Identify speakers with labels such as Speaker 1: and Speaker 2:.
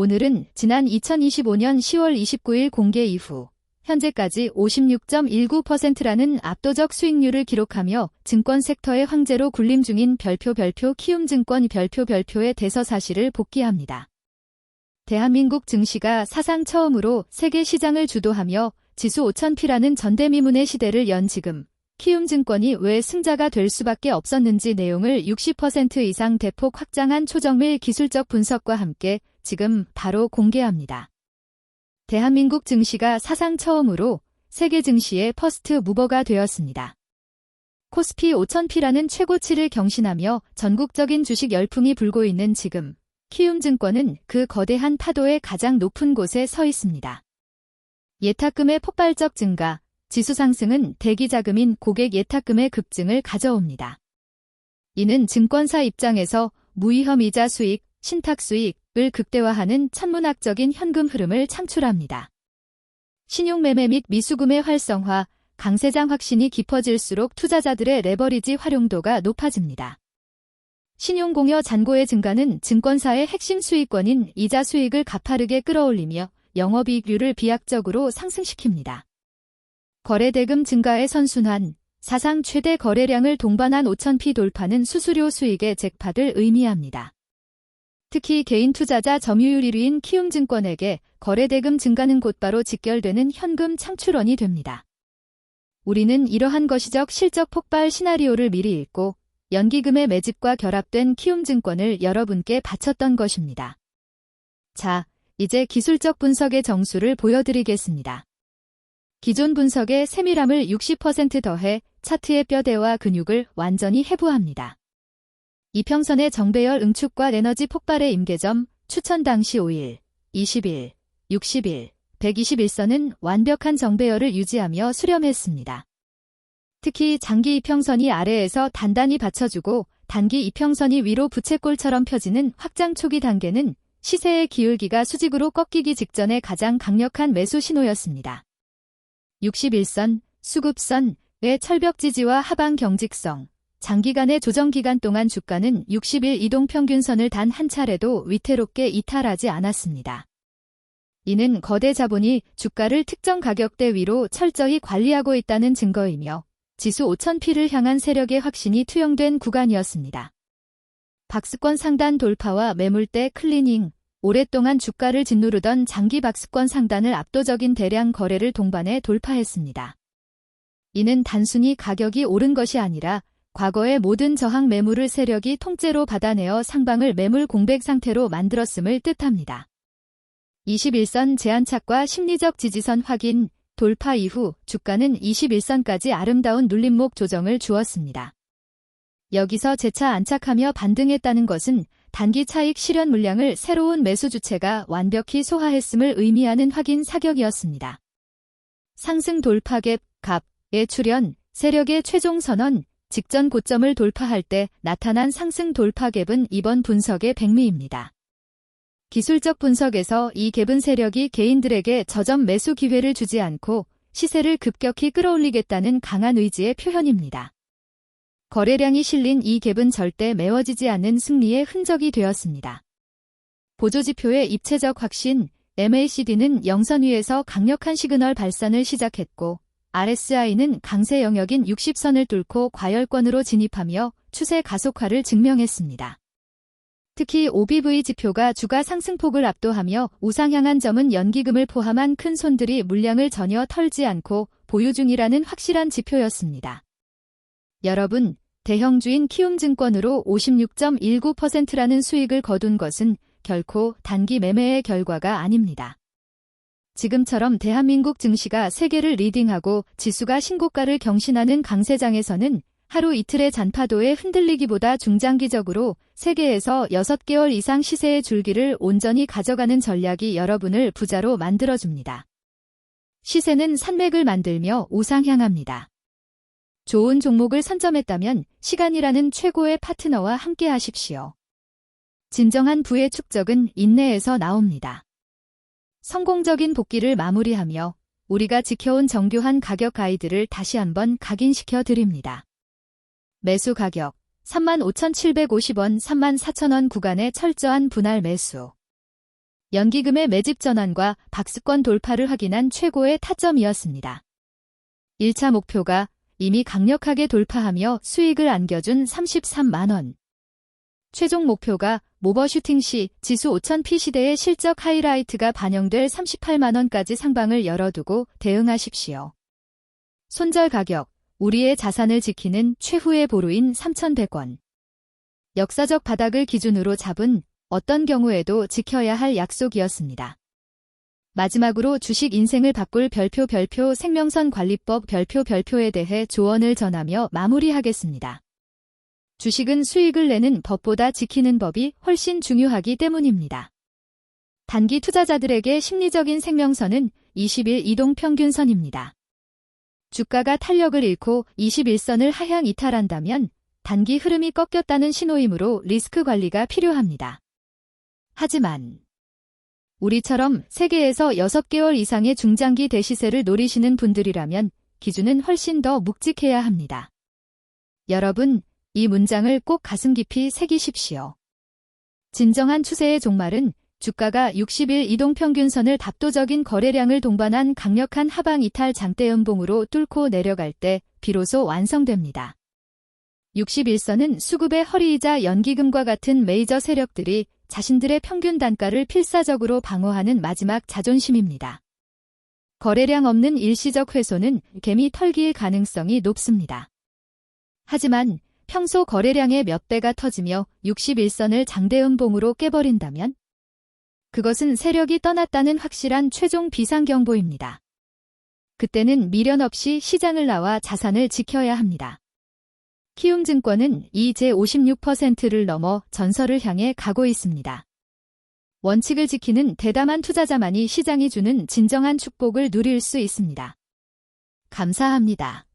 Speaker 1: 오늘은 지난 2025년 10월 29일 공개 이후 현재까지 56.19%라는 압도적 수익률을 기록하며 증권 섹터의 황제로 군림 중인 별표 별표 키움증권 별표 별표의 대서 사실을 복귀합니다. 대한민국 증시가 사상 처음으로 세계 시장을 주도하며 지수 5000피라는 전대미문의 시대를 연 지금 키움증권이 왜 승자가 될 수밖에 없었는지 내용을 60% 이상 대폭 확장한 초정밀 기술적 분석과 함께 지금 바로 공개합니다. 대한민국 증시가 사상 처음으로 세계 증시의 퍼스트 무버가 되었습니다. 코스피 5000피라는 최고치를 경신하며 전국적인 주식 열풍이 불고 있는 지금 키움증권은 그 거대한 파도의 가장 높은 곳에 서 있습니다. 예탁금의 폭발적 증가, 지수 상승은 대기 자금인 고객 예탁금의 급증을 가져옵니다. 이는 증권사 입장에서 무위험 이자 수익, 신탁 수익 을 극대화하는 천문학적인 현금 흐름을 창출합니다. 신용매매 및 미수금의 활성화, 강세장 확신이 깊어질수록 투자자들의 레버리지 활용도가 높아집니다. 신용공여 잔고의 증가는 증권사의 핵심 수익권인 이자 수익을 가파르게 끌어올리며 영업이익률을 비약적으로 상승시킵니다. 거래대금 증가의 선순환, 사상 최대 거래량을 동반한 5천피 돌파는 수수료 수익의 잭팟을 의미합니다. 특히 개인 투자자 점유율 1위인 키움증권에게 거래대금 증가는 곧바로 직결되는 현금 창출원이 됩니다. 우리는 이러한 거시적 실적 폭발 시나리오를 미리 읽고 연기금의 매집과 결합된 키움증권을 여러분께 바쳤던 것입니다. 자, 이제 기술적 분석의 정수를 보여드리겠습니다. 기존 분석의 세밀함을 60% 더해 차트의 뼈대와 근육을 완전히 해부합니다. 이평선의 정배열 응축과 에너지 폭발의 임계점, 추천 당시 5일, 20일, 60일, 121선은 완벽한 정배열을 유지하며 수렴했습니다. 특히 장기 이평선이 아래에서 단단히 받쳐주고 단기 이평선이 위로 부채꼴처럼 펴지는 확장 초기 단계는 시세의 기울기가 수직으로 꺾이기 직전의 가장 강력한 매수 신호였습니다. 61선, 수급선의 철벽 지지와 하방 경직성, 장기간의 조정 기간 동안 주가는 60일 이동 평균선을 단 한 차례도 위태롭게 이탈하지 않았습니다. 이는 거대 자본이 주가를 특정 가격대 위로 철저히 관리하고 있다는 증거이며 지수 5,000피를 향한 세력의 확신이 투영된 구간이었습니다. 박스권 상단 돌파와 매물대 클리닝, 오랫동안 주가를 짓누르던 장기 박스권 상단을 압도적인 대량 거래를 동반해 돌파했습니다. 이는 단순히 가격이 오른 것이 아니라 과거의 모든 저항 매물을 세력이 통째로 받아내어 상방을 매물 공백 상태로 만들었음을 뜻합니다. 21선 제한착과 심리적 지지선 확인, 돌파 이후 주가는 21선까지 아름다운 눌림목 조정을 주었습니다. 여기서 재차 안착하며 반등했다는 것은 단기 차익 실현 물량을 새로운 매수 주체가 완벽히 소화했음을 의미하는 확인 사격이었습니다. 상승 돌파갭, 갑의 출현, 세력의 최종 선언, 직전 고점을 돌파할 때 나타난 상승 돌파 갭은 이번 분석의 백미입니다. 기술적 분석에서 이 갭은 세력이 개인들에게 저점 매수 기회를 주지 않고 시세를 급격히 끌어올리겠다는 강한 의지의 표현입니다. 거래량이 실린 이 갭은 절대 메워지지 않는 승리의 흔적이 되었습니다. 보조지표의 입체적 확신, MACD는 영선 위에서 강력한 시그널 발산을 시작했고 RSI는 강세 영역인 60선을 뚫고 과열권으로 진입하며 추세 가속화를 증명했습니다. 특히 OBV 지표가 주가 상승폭을 압도하며 우상향한 점은 연기금을 포함한 큰 손들이 물량을 전혀 털지 않고 보유 중이라는 확실한 지표였습니다. 여러분, 대형주인 키움증권으로 56.19%라는 수익을 거둔 것은 결코 단기 매매의 결과가 아닙니다. 지금처럼 대한민국 증시가 세계를 리딩하고 지수가 신고가를 경신하는 강세장에서는 하루 이틀의 잔파도에 흔들리기보다 중장기적으로 세계에서 6개월 이상 시세의 줄기를 온전히 가져가는 전략이 여러분을 부자로 만들어줍니다. 시세는 산맥을 만들며 우상향합니다. 좋은 종목을 선점했다면 시간이라는 최고의 파트너와 함께 하십시오. 진정한 부의 축적은 인내에서 나옵니다. 성공적인 복귀를 마무리하며 우리가 지켜온 정교한 가격 가이드를 다시 한번 각인시켜 드립니다. 매수 가격 35,750원 34,000원 구간의 철저한 분할 매수 연기금의 매집 전환과 박스권 돌파를 확인한 최고의 타점이었습니다. 1차 목표가 이미 강력하게 돌파하며 수익을 안겨준 33만원. 최종 목표가 모버슈팅 시 지수 5000P 시대의 실적 하이라이트가 반영될 38만원까지 상방을 열어두고 대응하십시오. 손절 가격, 우리의 자산을 지키는 최후의 보루인 3,100원. 역사적 바닥을 기준으로 잡은 어떤 경우에도 지켜야 할 약속이었습니다. 마지막으로 주식 인생을 바꿀 별표 별표 생명선 관리법 별표 별표에 대해 조언을 전하며 마무리하겠습니다. 주식은 수익을 내는 법보다 지키는 법이 훨씬 중요하기 때문입니다. 단기 투자자들에게 심리적인 생명선은 20일 이동 평균선입니다. 주가가 탄력을 잃고 21선을 하향 이탈한다면 단기 흐름이 꺾였다는 신호이므로 리스크 관리가 필요합니다. 하지만 우리처럼 세계에서 6개월 이상의 중장기 대시세를 노리시는 분들이라면 기준은 훨씬 더 묵직해야 합니다. 여러분, 이 문장을 꼭 가슴 깊이 새기십시오. 진정한 추세의 종말은 주가가 60일 이동평균선을 답도적인 거래량을 동반한 강력한 하방 이탈 장대 연봉으로 뚫고 내려갈 때 비로소 완성됩니다. 61선은 수급의 허리이자 연기금과 같은 메이저 세력들이 자신들의 평균 단가를 필사적으로 방어하는 마지막 자존심입니다. 거래량 없는 일시적 회소는 개미 털기일 가능성이 높습니다. 하지만 평소 거래량의 몇 배가 터지며 61선을 장대음봉으로 깨버린다면 그것은 세력이 떠났다는 확실한 최종 비상경보입니다. 그때는 미련 없이 시장을 나와 자산을 지켜야 합니다. 키움증권은 이 제56%를 넘어 전설을 향해 가고 있습니다. 원칙을 지키는 대담한 투자자만이 시장이 주는 진정한 축복을 누릴 수 있습니다. 감사합니다.